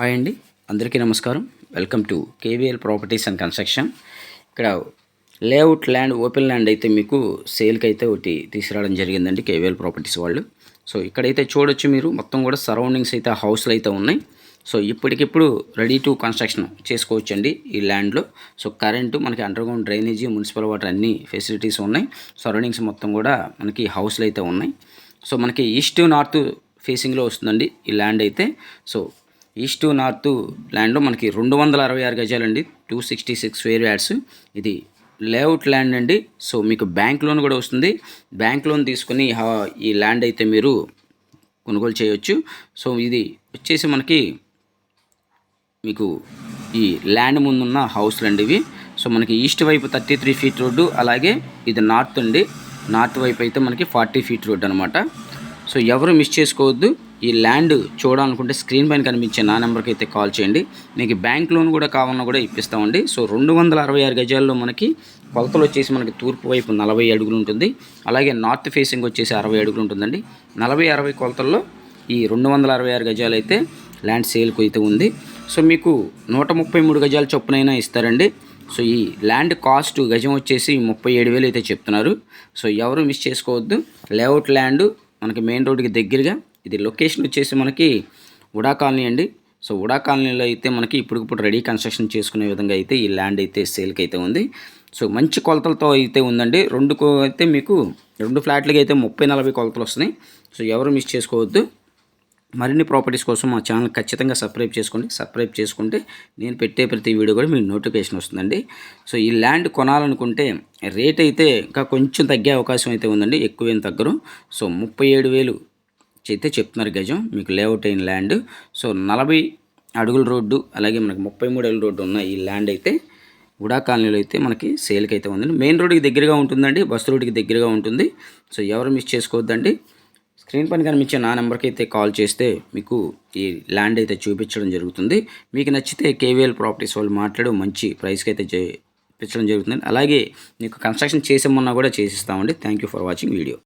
Hi అండి. అందరికీ నమస్కారం. Welcome to KVL properties and construction. ఇక్కడ లేఅవుట్ ల్యాండ్ ఓపెన్ ల్యాండ్ అయితే మీకు సేల్కి అయితే ఒకటి తీసుకురావడం జరిగిందండి కేవీఎల్ ప్రాపర్టీస్ వాళ్ళు. సో ఇక్కడైతే చూడొచ్చు మీరు మొత్తం కూడా సరౌండింగ్స్ అయితే హౌస్లు అయితే ఉన్నాయి. సో ఇప్పటికిప్పుడు రెడీ టు కన్స్ట్రక్షన్ చేసుకోవచ్చండి ఈ ల్యాండ్లో. సో కరెంటు మనకి అండర్గ్రౌండ్ డ్రైనేజీ మున్సిపల్ వాటర్ అన్ని ఫెసిలిటీస్ ఉన్నాయి. సరౌండింగ్స్ మొత్తం కూడా మనకి హౌస్లు అయితే ఉన్నాయి. సో మనకి ఈస్ట్ నార్త్ ఫేసింగ్లో వస్తుందండి ఈ ల్యాండ్ అయితే. సో ఈస్ట్ నార్త్ ల్యాండ్లో మనకి రెండు వందల అరవై ఆరు గజాలండి. Two sixty six square yards. ఇది లేఅవుట్ ల్యాండ్ అండి. సో మీకు బ్యాంక్ లోన్ కూడా వస్తుంది. బ్యాంక్ లోన్ తీసుకుని ఈ ల్యాండ్ అయితే మీరు కొనుగోలు చేయొచ్చు. సో ఇది వచ్చేసి మనకి మీకు ఈ ల్యాండ్ ముందున్న హౌస్లు అండి ఇవి. సో మనకి ఈస్ట్ వైపు థర్టీ త్రీ ఫీట్ రోడ్డు అలాగే ఇది నార్త్ అండి. నార్త్ వైపు అయితే మనకి ఫార్టీ ఫీట్ రోడ్ అనమాట సో ఎవరు మిస్ చేసుకోవద్దు. ఈ ల్యాండ్ చూడాలనుకుంటే స్క్రీన్ పైన కనిపించే నా నెంబర్కి అయితే కాల్ చేయండి. మీకు బ్యాంక్ లోన్ కూడా కావాలన్నా కూడా ఇప్పిస్తామండి. సో రెండు వందల అరవై ఆరు గజాల్లో మనకి కొలతలు వచ్చేసి మనకి తూర్పు వైపు నలభై అడుగులు ఉంటుంది. అలాగే నార్త్ ఫేసింగ్ వచ్చేసి అరవై అడుగులు ఉంటుందండి. నలభై అరవై కొలతల్లో ఈ రెండు వందల అరవై ఆరు గజాలు అయితే ల్యాండ్ సేల్కు అయితే ఉంది. సో మీకు నూట ముప్పై మూడు గజాల చొప్పునైనా ఇస్తారండి. సో ఈ ల్యాండ్ కాస్ట్ గజం వచ్చేసి ముప్పై ఏడు వేలు అయితే చెప్తున్నారు. సో ఎవరు మిస్ చేసుకోవద్దు. లేఅవుట్ ల్యాండ్ మనకి మెయిన్ రోడ్డుకి దగ్గరగా ఇది లొకేషన్ వచ్చేసి మనకి ఉడా కాలనీ అండి. సో ఉడా కాలనీలో అయితే మనకి ఇప్పటికిప్పుడు రెడీ కన్స్ట్రక్షన్ చేసుకునే విధంగా అయితే ఈ ల్యాండ్ అయితే సేల్కి అయితే ఉంది. సో మంచి కొలతలతో అయితే ఉందండి. రెండు కో- అయితే మీకు రెండు ఫ్లాట్లకి అయితే ముప్పై నలభై కొలతలు వస్తున్నాయి. సో ఎవరు మిస్ చేసుకోవద్దు. మరిన్ని ప్రాపర్టీస్ కోసం మా ఛానల్ ఖచ్చితంగా సబ్స్క్రైబ్ చేసుకోండి. సబ్స్క్రైబ్ చేసుకుంటే నేను పెట్టే ప్రతి వీడియో కూడా మీకు నోటిఫికేషన్ వస్తుందండి. సో ఈ ల్యాండ్ కొనాలనుకుంటే రేట్ అయితే ఇంకా కొంచెం తగ్గే అవకాశం అయితే ఉందండి. ఎక్కువేం తగ్గరు. సో ముప్పై ఏడు వేలు అయితే చెప్తున్నారు గజం మీకు లేఅవుట్ అయిన ల్యాండ్. సో నలభై అడుగుల రోడ్డు అలాగే మనకి ముప్పై మూడు అడుగుల రోడ్డు ఉన్న ఈ ల్యాండ్ అయితే ఉడా కాలనీలో అయితే మనకి సేల్కి అయితే ఉందండి. మెయిన్ రోడ్డుకి దగ్గరగా ఉంటుందండి బస్సు రోడ్డుకి దగ్గరగా ఉంటుంది. సో ఎవరు మిస్ చేసుకోవద్దండి. స్క్రీన్ పైన కనిపించే నా నెంబర్కి అయితే కాల్ చేస్తే మీకు ఈ ల్యాండ్ అయితే చూపించడం జరుగుతుంది. మీకు నచ్చితే కేవీఎల్ ప్రాపర్టీస్ వాళ్ళు మాట్లాడు మంచి ప్రైస్కి అయితే చేపించడం జరుగుతుంది. అలాగే మీకు కన్స్ట్రక్షన్ చేసేమన్నా కూడా చేసిస్తామండి. Thank you for watching video.